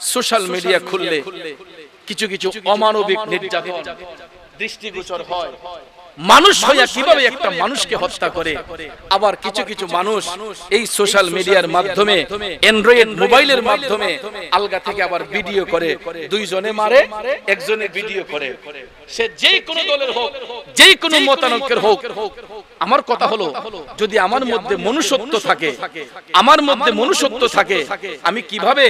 Social media খুললে কিছু কিছু অমানবিক নির্যাতন দৃষ্টিগোচর হয়। মানুষ হইয়া কীভাবে একটা মানুষকে হত্যা করে? আবার কিছু কিছু মানুষ এই সোশ্যাল মিডিয়ার মাধ্যমে অ্যান্ড্রয়েড মোবাইলের মাধ্যমে আলগা থেকে আবার ভিডিও করে দুইজনে মারে একজনে ভিডিও করে। সে যেই কোনো দলের হোক যেই কোনো মতানৈক্যের হোক আমার কথা হলো যদি আমার মধ্যে মনুষ্যত্ব থাকে আমার মধ্যে মনুষ্যত্ব থাকে আমি কীভাবে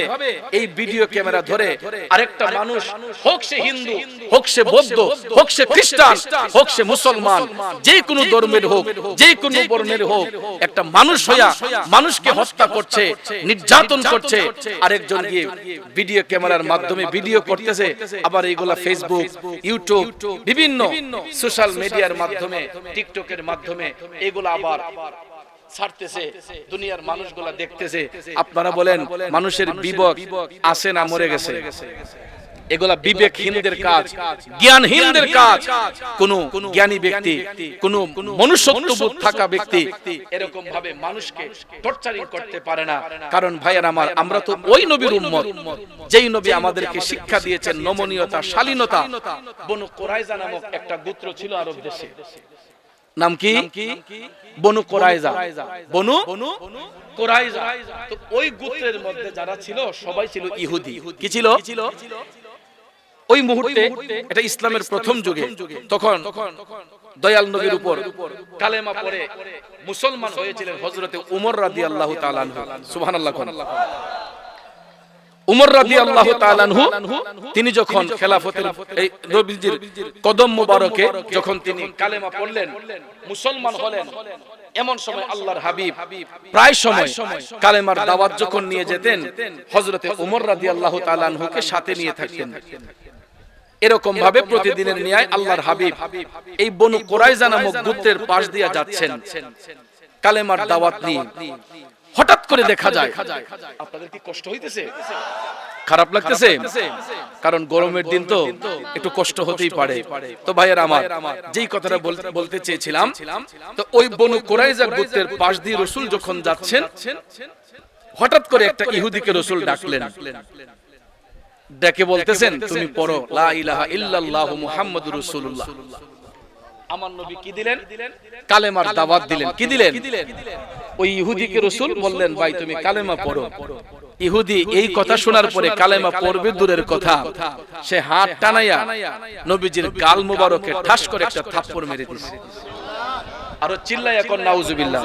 এই ভিডিও ক্যামেরা ধরে আরেকটা মানুষ হোক সে হিন্দু হোক সে বৌদ্ধ হোক সে খ্রিস্টান হোক সে মুসলমান যে কোনো ধর্মের হোক যে কোনো বর্ণের হোক একটা মানুষ হইয়া মানুষকে হত্যা করছে নির্যাতন করছে আরেকজন গিয়ে ভিডিও ক্যামেরার মাধ্যমে ভিডিও করতেছে আবার এইগুলা ফেসবুক ইউটিউব বিভিন্ন সোশ্যাল মিডিয়ার মাধ্যমে টিকটকের মাধ্যমে এগুলা আবার ছাড়তেছে দুনিয়ার মানুষগুলা দেখতেছে। আপনারা বলেন মানুষের বিবেক আছে না মরে গেছে। এগুলা বিবেকহীনদের কাজ জ্ঞানহীনদের কাজ। কোন জ্ঞানী ব্যক্তি কোন মনুষ্যত্ববোধ থাকা ব্যক্তি এরকম ভাবে মানুষকে টর্চারিং করতে পারে না। কারণ ভাইয়ের আমার আমরা তো ওই নবীর উম্মত। যেই নবী আমাদেরকে শিক্ষা দিয়েছেন নমনীয়তা শালীনতা বনু কোরাইজা নামক একটা গোত্র ছিল আরব দেশে। নাম কি? Banu Qurayza. বনু? কোরাইজা। তো ওই গোত্রের মধ্যে যারা ছিল সবাই ছিল ইহুদি। কি ছিল? ওই মুহূর্তে এটা ইসলামের প্রথম যুগে, তখন দয়াল নবীর উপর কালেমা পড়ে মুসলমান হয়েছিলেন হযরতে উমর রাদিয়াল্লাহু তাআলা আনহু। সুবহানাল্লাহ উমর রাদিয়াল্লাহু তাআলা আনহু, তিনি যখন খেলাফতের এই নবীজির কদম মোবারকে যখন তিনি কালেমা পড়লেন, মুসলমান হলেন, এমন সময় আল্লাহর হাবিব প্রায় সময় কালেমার দাওয়াত যখন নিয়ে যেতেন, হযরতে উমর রাদিয়াল্লাহু তাআলা আনহুকে সাথে নিয়ে থাকতেন। এরকম ভাবে প্রতিদিনের ন্যায় আল্লাহর হাবিব এই বনু কোরাইজা নামক গোত্রের পাশ দিয়ে যাচ্ছেন। কালেমার দাওয়াত নিয়ে। হঠাৎ করে দেখা যায়। আপনাদের কি কষ্ট হইতেছে? খারাপ লাগতেছে? কারণ গরমের দিন তো একটু কষ্ট হতেই পারে। তো ভাইয়ের আমার যেই কথাটা বলতে চেয়েছিলাম তো ওই বনু কোরাইজা গোত্রের পাশ দিয়ে রসুল যখন যাচ্ছেন হঠাৎ করে একটা ইহুদিকে রসুল ডাকলেন। ডেকে বলতেছেন তুমি পড়ো লা ইলাহা ইল্লাল্লাহু মুহাম্মাদুর রাসূলুল্লাহ। আমার নবী কি দিলেন? কালেমার দাওয়াত দিলেন। কি দিলেন। ওই ইহুদিকে রাসূল বললেন ভাই তুমি কালেমা পড়ো। ইহুদি এই কথা শোনার পরে কালেমা পড়বে দূরের কথা। সে হাত টানাইয়া নবীজির গাল মুবারকে ঠাস করে একটা থাপ্পড় মেরে দিয়েছে আরও চিল্লাই এখন নাউজুবিল্লাহ।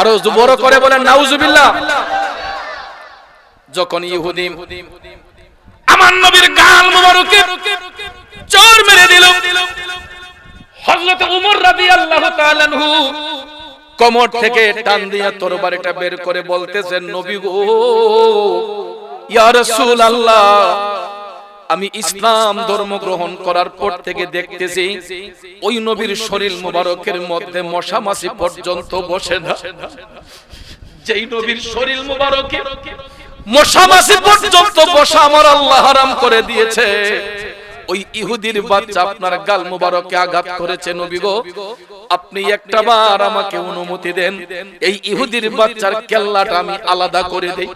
আরও বড় করে বলেন নাউজুবিল্লাহ। যখন ইহুদি আমার নবীর গাল মুবারকে চোর মেরে দিল। হযরত রাদিয়াল্লাহু তাআলা কমর থেকে টান দিয়া তরবারিটা বের করে বলতেছেন, নবী গো, ইয়া রাসূলুল্লাহ, আমি ইসলাম ধর্ম গ্রহণ করার পর থেকে দেখতেছি ওই নবীর শরীর মুবারকের মধ্যে মশা মাছি পর্যন্ত বসে না। যেই নবীর শরীর মুবারকে মশা মাছি পর্যন্ত বসা আমার আল্লাহ হারাম করে দিয়েছে। ওই ইহুদির বাচ্চা আপনার গাল মুবারকে আঘাত করেছে নবী গো। আপনি একটা বার আমাকে অনুমতি দেন, এই ইহুদির বাচ্চার কেল্লাটা আমি আলাদা করে দেই।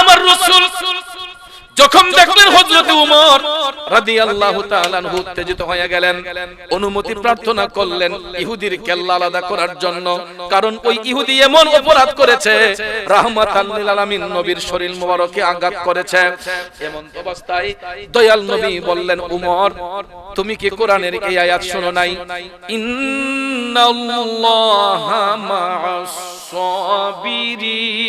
আমার রাসূল যখন দেখলেন হযরত উমর রাদিয়াল্লাহু তাআলা আনহু উত্তেজিত হয়ে গেলেন। অনুমতি প্রার্থনা করলেন ইহুদির কেল্লা আলাদা করার জন্য। কারণ ওই ইহুদি এমন অপরাধ করেছে রাহমাতাল লিল আলামিন নবীর শরীর মোবারকে আঘাত করেছে। এমন অবস্থায় দয়াল নবী বললেন উমর তুমি কি কোরআনের এই আয়াত শোনো নাই? ইন্নাল্লাহা মা'আস সাবিরিন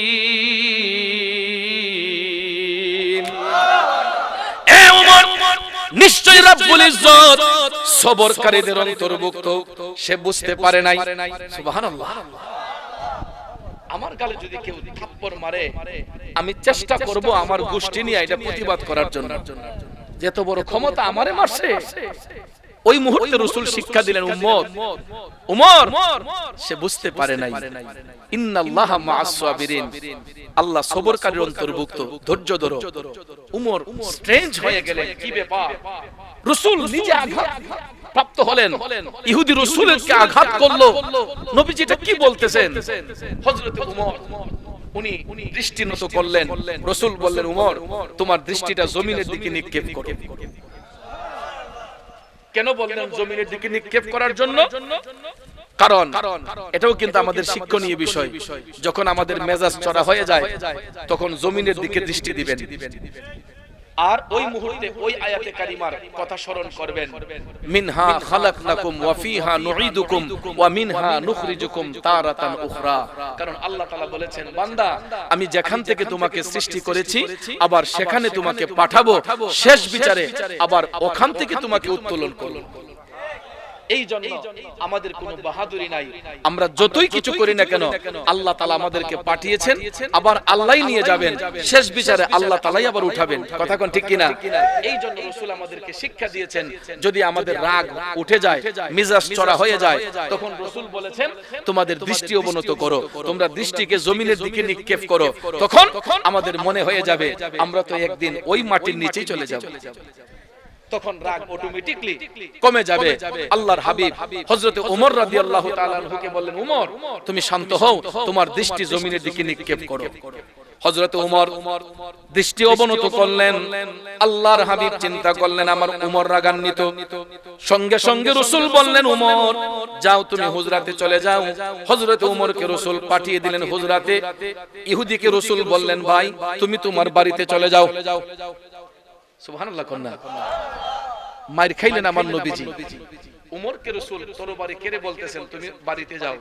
নিশ্চয় রব্বুল ইজ্জত সবরকারীদের অন্তর্ভুক্ত। সে বুঝতে পারে নাই। সুবহানাল্লাহ। আমার গালে যদি কেউ থাপ্পড় মারে আমি চেষ্টা করব আমার গোষ্ঠী নিয়ে এটা প্রতিবাদ করার জন্য। যে যেত বড় ক্ষমতা আমারে মারছে। ওই মুহূর্তে রসুল শিক্ষা দিলেন উম্মত উমর। সে বুঝতে পারে নাই। ইন্নাল্লাহ মা'আস সাবিরিন। আল্লাহ সবরকারীর অন্তর্ভুক্ত। ধৈর্য ধরো। উমর স্ট্রেঞ্জ হয়ে গেলেন। কি ব্যাপার? রসুল নিজে আঘাত প্রাপ্ত হলেন। ইহুদি রসুলকে আঘাত করল। নবীজি এটা কি বলতেছেন? হযরত উমর। উনি দৃষ্টি নত করলেন। রসুল বললেন উমর তোমার দৃষ্টিটা জমিনের দিকে নিক্ষেপ করো। কেন বললেন জমিনের দিকে নিক্ষেপ করার জন্য? কারণ এটাও কিন্তু আমাদের শিক্ষণীয় বিষয়। যখন আমাদের মেজাজ চড়া হয়ে যায় তখন জমিনের দিকে দৃষ্টি দিবেন। আর ওই মুহূর্তে ওই আয়াতে কারিমার কথা স্মরণ করবেন। মিনহা খালাকনাকুম ওয়া ফিহা নুঈদুকুম ওয়া মিনহা নুখরিজুকুম তারাতান উখরা। কারণ আল্লাহ তাআলা বলেছেন বান্দা আমি যেখান থেকে তোমাকে সৃষ্টি করেছি আবার সেখানে তোমাকে পাঠাবো শেষ বিচারে আবার ওখান থেকে তোমাকে উত্তোলন করব। এই জন্য আমাদের কোনো বাহাদুরি নাই। আমরা যতই কিছু করি না কেন আল্লাহ তালা আমাদেরকে পাঠিয়েছেন আবার আল্লাহ নিয়ে যাবেন। শেষ বিচারে আল্লাহ তালাই আবার উঠাবেন। কথা কোন ঠিক কিনা? এই জন্য রসুল আমাদেরকে শিক্ষা দিয়েছেন যদি আমাদের রাগ উঠে যায় মিজাজ চড়া হয়ে যায় তখন রসুল বলেছেন তোমাদের দৃষ্টি অবনত করো তোমরা দৃষ্টিকে জমিনের দিকে নিক্ষেপ করো তখন আমাদের মনে হয়ে যাবে আমরা তো একদিন ওই মাটির নিচেই চলে যাব। তখন রাগ অটোমেটিকলি কমে যাবে। আল্লাহর হাবিব হযরতে ওমর রাদিয়াল্লাহু তাআলা আনহুকে বললেন ওমর তুমি শান্ত হও তোমার দৃষ্টি জমিনের দিকে নিক্ষেপ করো। হযরত ওমর দৃষ্টি অবনত করলেন আল্লাহর হাবিব চিন্তা করলেন আমার উমর রাগান্বিত। সঙ্গে সঙ্গে রাসূল বললেন উমর যাও তুমি হুজরাতে চলে যাও। হযরত উমরকে রাসূল পাঠিয়ে দিলেন হুজরাতে। ইহুদিকে রাসূল বললেন ভাই তুমি তোমার বাড়িতে চলে যাও। সুবহানাল্লাহ কন্যা মায়ের খাইলেন আমার নবীজি। উমরকে রসুল তরবারি কেড়ে বলতেছেন তুমি বাড়িতে যাও।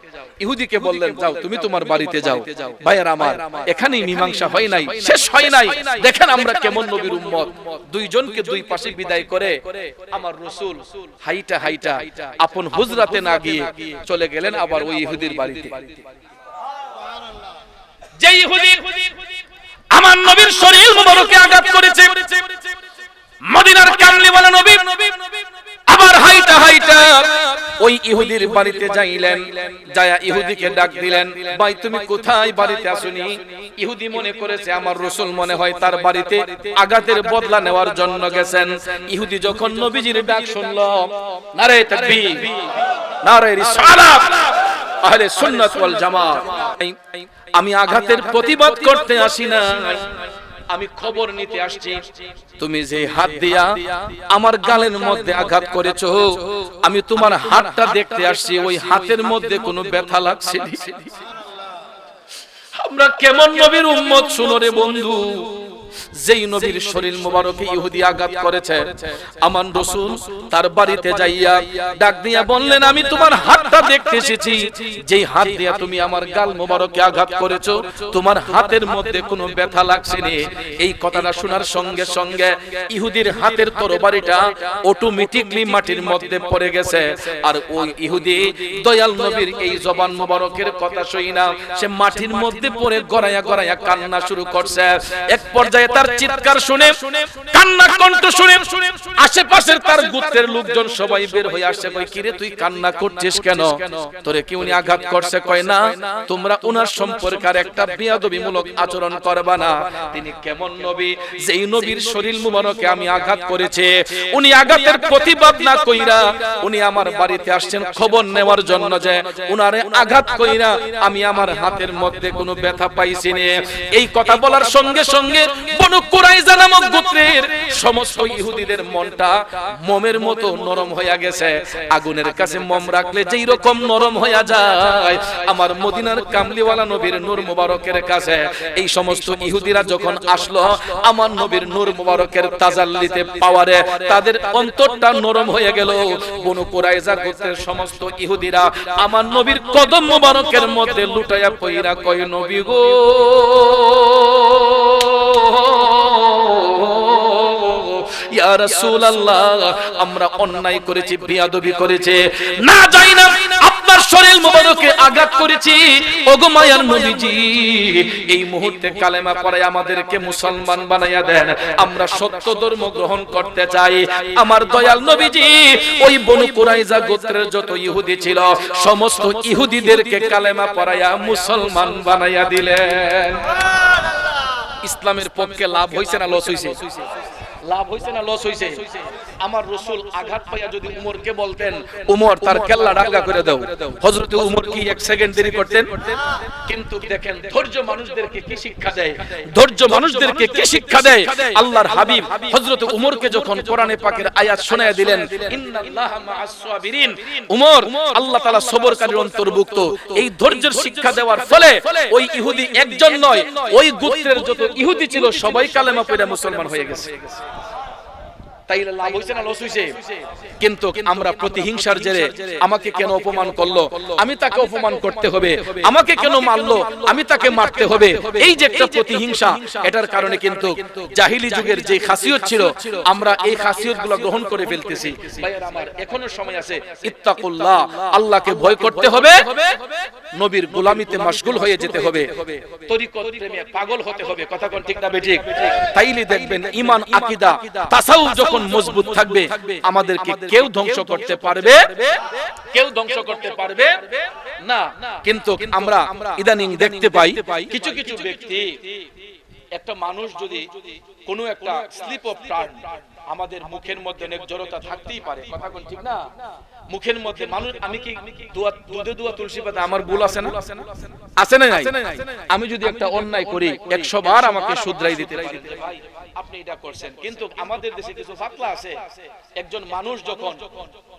ইহুদিকে বললেন যাও তুমি তোমার বাড়িতে যাও। ভাইয়ার আমার এখানেই মীমাংসা হয় নাই শেষ হয় নাই। দেখেন আমরা কেমন নবীর উম্মত। দুইজনকে দুই পাশে বিদায় করে আমার রসুল হাইটা হাইটা আপন হুজরাতে না গিয়ে চলে গেলেন আবার ওই ইহুদির বাড়িতে। যে ইহুদি আমার নবীর শরীর মুবারকে আঘাত করেছে মদিনার কামলিওয়ালা নবী। আবার হাইটা হাইটা ওই ইহুদির বাড়িতে যাইলেন। যায়া ইহুদিকে ডাক দিলেন, ভাই, তুমি কোথায় বাড়িতে আসুনি? ইহুদি মনে করেছে, আমার রসুল মনে হয় তার বাড়িতে আঘাতের বদলা নেওয়ার জন্য গেছেন। ইহুদি যখন নবীজির ডাক শুনল, নারে তাকবীর, নারে রিসালাত আহলে সুন্নাত ওয়াল জামাত আমি আঘাতের প্রতিবাদ করতে আসি না আমি খবর নিতে আসছি। তুমি যে হাত দিয়া আমার গালের মধ্যে আঘাত করেছ আমি তোমার হাতটা দেখতে আসছি ওই হাতের মধ্যে কোনো ব্যথা লাগছে আমরা কেমন নবীর উম্মত শুনো রে বন্ধু? যেই নবীর শরীর মোবারকে ইহুদি আঘাত করেছে। আমার রসুল তার বাড়িতে যাইয়া ডাক দিয়া বললেন আমি তোমার হাতটা দেখতে এসেছি যেই হাত দিয়া তুমি আমার গাল মোবারকে আঘাত করেছ তোমার হাতের মধ্যে কোনো ব্যথা লাগছে নে? এই কথাটা শোনার সঙ্গে সঙ্গে ইহুদির হাতের তরবারিটা অটোমেটিকলি মাটির মধ্যে পড়ে গেছে। আর ওই ইহুদি দয়াল নবীর এই জবান মোবারকের কথা শুই না। সে মাটির মধ্যে পড়ে গড়াইয়া গড়াইয়া কান্না শুরু করছে এক পর্যায়ে তার চিৎকার শুনে কান্না কণ্ঠ শুনে, আশেপাশের তার গোত্রের লোকজন সবাই বের হয়ে আসছে কই কিরে, তুই কান্না করছিস কেন? তোরে কি উনি আঘাত করছে? কয়, না, তোমরা উনার সম্পর্কে আর একটা বিয়াদবিমূলক আচরণ করবা না। তিনি কেমন নবী? যেই নবীর শরীর মুবারকে আমি আঘাত করেছে। উনি আঘাতের প্রতিবাদ না কইরা উনি আমার বাড়িতে আসছেন খবর নেওয়ার জন্য যে উনারে আঘাত কইরা আমি আমার হাতের মধ্যে কোনো ব্যথা পাইছি নে। এই কথা বলার সঙ্গে সঙ্গে বনু কুরাইজা নামক গোত্রের সমস্ত ইহুদিদের মনটা মোমের মতো নরম গেছে। আগুনের কাছে রাখলে যেই রকম নরম যায়। আমার মদিনার কামলিওয়ালা নবীর নূর মুবারকের কাছে এই সমস্ত ইহুদিরা যখন আসলো, আমার নবীর নূর মুবারকের তাজাল্লিতে পাওয়ারে তাদের অন্তরটা নরম হয়ে গেল। বনু কুরাইজা গোত্রের সমস্ত ইহুদিরা আমার নবীর কদম মুবারকের মধ্যে লুটাইয়া পইরা কয়, নবী গো! আমরা অন্যায় করেছি, বিয়াদবি করেছে। না যাই না, আপনার শরীর মোবারকে আঘাত করেছি। নবীজি, এই মুহূর্তে কালেমা পড়ে আমাদেরকে মুসলমান বানাইয়া দেন। আমরা সত্য ধর্ম গ্রহণ করতে চাই। আমার দয়াল নবীজি, ওই বনু কুরাইজা গোত্রের যত ইহুদি ছিল, সমস্ত ইহুদিদেরকে কালেমা পড়াইয়া মুসলমান বানাইয়া দিলেন। ইসলামের পক্ষে লাভ হয়েছে না লস হয়েছে লাভ হয়েছে না লস হয়েছে আমার রসুল আঘাত পাইয়া যদি উমরকে বলতেন উমর তার কেল্লা ডাঙ্গা করে দাও। হজরত উমর কি এক সেকেন্ড দেরি করতেন? কিন্তু দেখেন ধৈর্য মানুষদেরকে কি শিক্ষা দেয়? ধৈর্য মানুষদেরকে কি শিক্ষা দেয়? আল্লাহর হাবিব হজরত উমরকে যখন কোরআনে পাকের আয়াত শোনায় দিলেন ইন্নাল্লাহা মাআস সাবিরিন। উমর আল্লাহ তাআলা সবরকারীর অন্তর্ভুক্ত। এই ধৈর্যের শিক্ষা দেওয়ার ফলে ওই ইহুদি একজন নয় ওই গোত্রের যত ইহুদি ছিল সবাই কালেমা পড়ে মুসলমান হয়ে গেছে। তাইলে লাভ হইছে না লস হইছে? কিন্তু আমরা প্রতিহিংসার জেরে আমাকে কেন অপমান করল? আমি তাকে অপমান করতে হবে। আমাকে কেন মারলো? আমি তাকে মারতে হবে। এই যে একটা প্রতিহিংসা এটার কারণে কিন্তু জাহিলি যুগের যে খাসিয়ত ছিল আমরা এই খাসিয়তগুলো গ্রহণ করে ফেলতেছি। আমার এখনও সময় আছে। ইত্তাকুল্লাহ। আল্লাহকে ভয় করতে হবে। নবীর গোলামিতে মশগুল হয়ে যেতে হবে। তরিকত প্রেমে পাগল হতে হবে। কথা কোন ঠিক না বেঠিক তাইলে দেখবেন ঈমান আকীদা তাসাউফ যখন মজবুত থাকবে আমাদেরকে কেউ ধ্বংস করতে পারবে? কেউ ধ্বংস করতে পারবে? না। কিন্তু আমরা ইদানিং দেখতে পাই কিছু কিছু ব্যক্তি একটা মানুষ যদি কোনো একটা স্লিপ অফ টার্ন আমাদের মুখের মধ্যে অনেক জড়তা থাকতেই পারে। কথা কোন ঠিক না? মুখের মধ্যে মানুষ আমি কি দোয়া দুধে দোয়া তুলসী পাতা? আমার ভুল আছে না? আছে না নাই? আমি যদি একটা অন্যায় করি একশো বার আমাকে শুধরাই দিতে পারি ভাই আপনি এটা করছেন। কিন্তু আমাদের দেশে কিছু ফাতলা আছে। একজন মানুষ যখন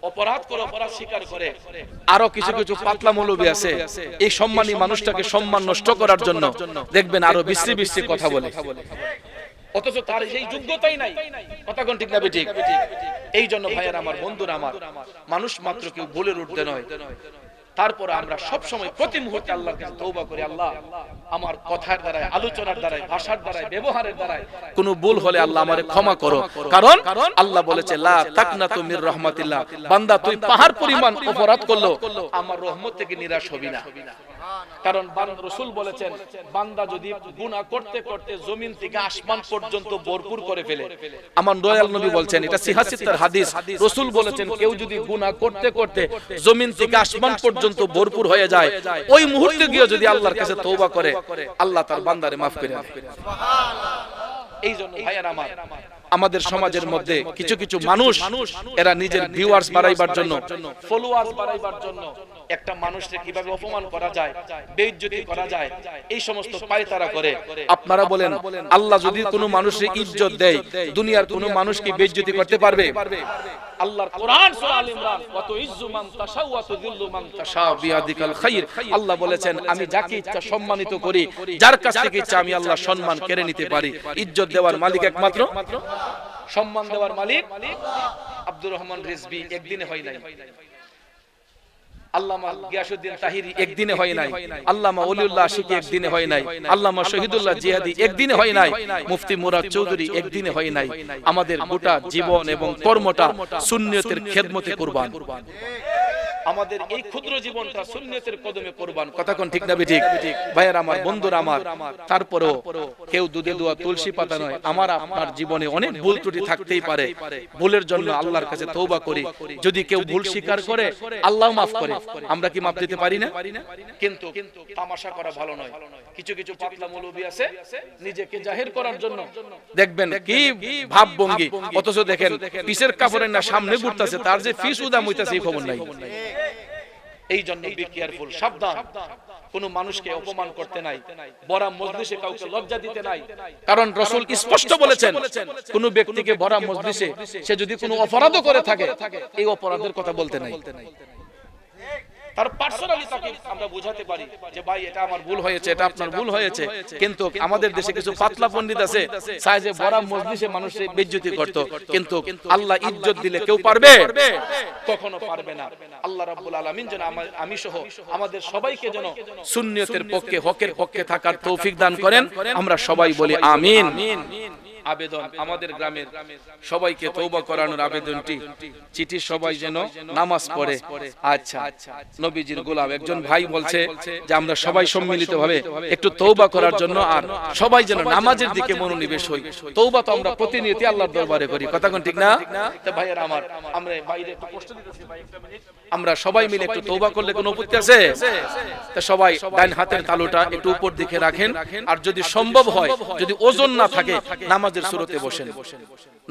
অপরাধ করে অপরাধ স্বীকার করে আরও কিছু কিছু পাতলা মৌলবী আছে। এই সম্মানী মানুষটাকে সম্মান নষ্ট করার জন্য দেখবেন আরও বিশ্রী বিশ্রী কথা বলে। অথচ তার সেই যোগ্যতাই নাই। কথা কোন ঠিক না ঠিক এই জন্য ভাইয়ার আমার বন্ধুরা আমার মানুষ মাত্র কেউ ভুলের উঠতে নয়। তারপর আমরা সব সময় প্রতি মুহূর্তে আল্লাহর কাছে তওবা করি আল্লাহ আমার কথার দ্বারাই আলোচনার দ্বারাই ভাষার দ্বারাই ব্যবহারের দ্বারাই কোনো ভুল হলে আল্লাহ আমারে ক্ষমা করো। কারণ আল্লাহ বলেছে লা তাকনাতু মির রাহমাতিল্লাহ। বান্দা তুই পাহাড় পরিমাণ অপরাধ করল আমার রহমত থেকে নিরাশ হবি না। কারণ রসুল বলেছেন, বান্দা যদি গুনাহ করতে করতে জমিন থেকে আসমান পর্যন্ত ভরপুর করে ফেলে, আমার দয়াল নবী বলছেন, এটা সিহাসিত্তার হাদিস, রসুল বলেছেন, কেউ যদি গুনাহ করতে করতে জমিন থেকে আসমান পর্যন্ত ভরপুর হয়ে যায়, ওই মুহূর্তে গিয়ে যদি আল্লাহর কাছে তওবা করে, আল্লাহ তার বান্দারে মাফ করে এই জন্য ভাইয়ার আমার আমাদের সমাজের মধ্যে কিছু কিছু মানুষ এরা নিজের ভিউয়ার্স বাড়াইবার জন্য ফলোয়ার্স বাড়াইবার জন্য একটা মানুষকে কীভাবে অপমান করা যায় বেইজ্জতি করা যায় এই সমস্ত পায়তারা করে। আপনারা বলেন আল্লাহ যদি কোনো মানুষের ইজ্জত দেয় দুনিয়ার কোনো মানুষ কি বেইজ্জতি করতে পারবে। আল্লাহর কোরআন সূরা আল ইমরান ওয়া তুইজ্জু মান তাশা ওয়া তুযিল্লু মান তাশা বিয়াদিকাল খাইর। আল্লাহ বলেছেন আমি যাকে ইচ্ছা সম্মানিত করি যার কাছ থেকে ইচ্ছা আমি আল্লাহ সম্মান কেড়ে নিতে পারি। ইজ্জত দেওয়ার মালিক একমাত্র? সম্মান দেওয়ার মালিক আব্দুর রহমান একদিনে হয় নাই। শহীদুল্লাহ একদিনে হয় নাই। মুফতি চৌধুরী একদিনে হয় নাই। আমাদের গোটা জীবন এবং কর্মটা সুন্নিয়তের খেদমতে কুরবান। আমাদের এই ক্ষুদ্র জীবনটা সুন্নিয়তের কদমে কোরবান। কথা কোন ঠিক না ঠিক ভাইয়ার আমার বন্ধুরা আমার তারপরেও কেউ দুধে দোয়া তুলসী পাতা নয়। আমার আপনার জীবনে অনেক ভুল ত্রুটি থাকতেই পারে। ভুলের জন্য আল্লাহর কাছে তৌবা করি। যদি কেউ ভুল স্বীকার করে আল্লাহ মাফ করে। আমরা কি মাফ দিতে পারি না? কিন্তু তামাশা করা ভালো নয়। কিছু কিছু পাতলা মৌলবী আছে নিজেকে জাহির করার জন্য। দেখবেন কি ভাব ভঙ্গি অথচ দেখেন পিসের কাপড়ের না সামনে ঘুরতেছে তার যে ফিস উদাম হইতাছে এই খবর নাই এই জন্য বি কেয়ারফুল সাবধান। কোন মানুষকে অপমান করতে নাই বড়া মজলিসে কাউকে লজ্জা দিতে নাই। কারণ রসুল স্পষ্ট বলেছেন, কোন ব্যক্তিকে বড়া মজলিসে সে যদি কোনো অপরাধও করে থাকে, এই অপরাধের কথা বলতে নাই। তার পার্সোনালি তাকে আমরা বোঝাতে পারি যে ভাই, এটা আমার ভুল হয়েছে, এটা আপনার ভুল হয়েছে। কিন্তু আমাদের দেশে কিছু পাতলা পণ্ডিত আছে বড় মজলিসে মানুষের বেজ্জতি করত। কিন্তু আল্লাহ ইজ্জত দিলে কেউ পারবে? কখনো পারবে না। আল্লাহ রাব্বুল আলামিন যেন আমি সহ আমাদের সবাইকে যেন সুন্নিয়তের পক্ষে, হকের পক্ষে থাকার তৌফিক দান করেন। আমরা সবাই বলি আমিন। আবেদন আমাদের গ্রামের সবাইকে তৌবা করানোর আবেদনটি। চিঠি সবাই যেন নামাজ পড়ে। আচ্ছা নবীজির গোলাম একজন ভাই বলছে যে আমরা সবাই সম্মিলিত ভাবে একটু তৌবা করার জন্য আর সবাই যেন নামাজের দিকে মনোনিবেশ হই তৌবা তো আমরা প্রতিনিয়ত আল্লাহর দরবারে করি। কথা কোন ঠিক না? তো ভাইয়ের আমার আমরা বাইরে একটু কষ্ট দিতেছি। ভাই একটা মিনিট আমরা সবাই মিলে একটু তৌবা করলে কোনো আপত্তি আছে? তা সবাই ডান হাতের তালুটা একটু উপর দিকে রাখেন। আর যদি সম্ভব হয় যদি ওজন না থাকে নামাজের নামাজের শুরুতে বসেন।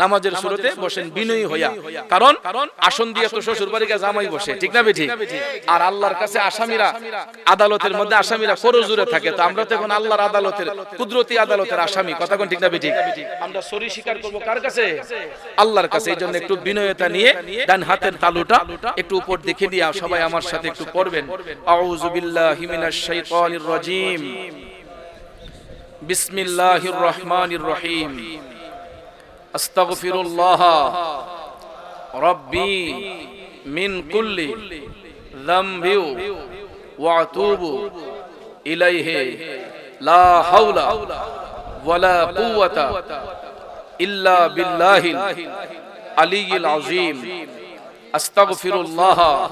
নামাজের শুরুতে বসেন বিনয়ী হইয়া। কারণ আসন দিয়ে তো শ্বশুর বাড়ি গিয়ে জামাই বসে ঠিক না বেঠি আর আল্লাহর কাছে আসামিরা আদালতের মধ্যে আসামিরা করজুরে থাকে। তো আমরা তো এখন আল্লাহর আদালতের কুদরতি আদালতের আসামি। কথা কোন ঠিক না বেঠি আমরা সরি স্বীকার করব কার কাছে? আল্লাহর কাছে। এই জন্য একটু বিনয়তা নিয়ে ডান হাতের তালুটা একটু উপর দেখে দিয়ে সবাই আমার সাথে একটু পড়বেন আউযু বিল্লাহি মিনাশ শাইতানির রাজিম। بسم الله الرحمن الرحيم. أستغفر الله ربي من كل ذنب وأتوب إليه. لا حول ولا قوة إلا بالله العلي العظيم. أستغفر الله.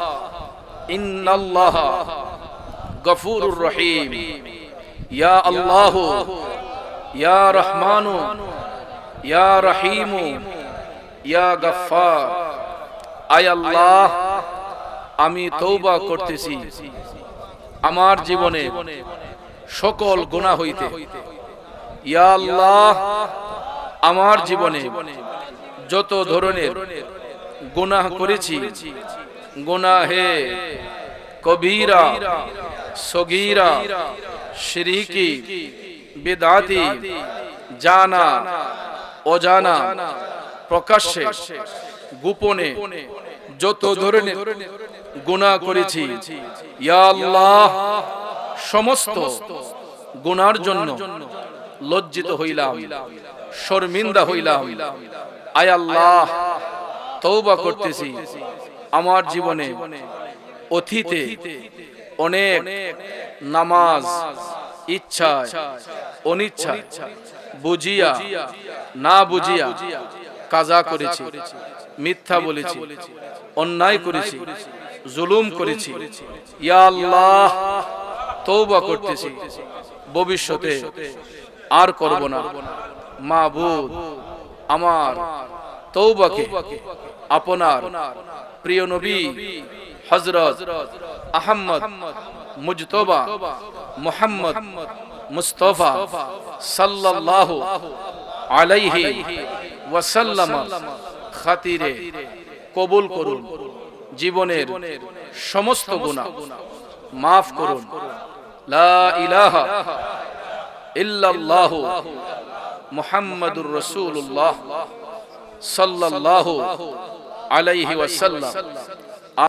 إن الله غفور رحيم. ইয়া আল্লাহ, ইয়া রহমানু, ইয়া রহিমু, ইয়া গফফার। আয় আল্লাহ, আমি তৌবা করতেছি আমার জীবনে সকল গুনাহ হইতে। ইয়া আল্লাহ, আমার জীবনে যত ধরনের গুনাহ করেছি, গুনাহে কবিরা, সগীরা শিরিকি, বেদাতি, জানা, অজানা, প্রকাশ্যে, গোপনে, যত ধরনের গুনাহ করেছি সমস্ত গুনার জন্য লজ্জিত হইলাম, শর্মিন্দা হইলাম। আয় আল্লাহ তৌবা করতেছি। আমার জীবনে অতীতে অনেক নামাজ, ইচ্ছা, অনিচ্ছা, বুঝিয়া, না বুঝিয়া কাজা করেছি, মিথ্যা বলেছি, অন্যায় করেছি, জুলুম করেছি। ইয়া আল্লাহ তৌবা করতেছি। ভবিষ্যতে আর করব না। মাবুদ, আমার তৌবাকে আপনার প্রিয় নবী হজরত আহম্মদ মুজতবা, মুহাম্মদ মুস্তফা সাল্লাল্লাহু আলাইহি ওয়াসাল্লাম খাতিরে কবুল করুন। জীবনের সমস্ত গুনাহ মাফ করুন। লা ইলাহা ইল্লাল্লাহু মুহাম্মাদুর রাসূলুল্লাহ সাল্লাল্লাহু আলাইহি ওয়াসাল্লাম।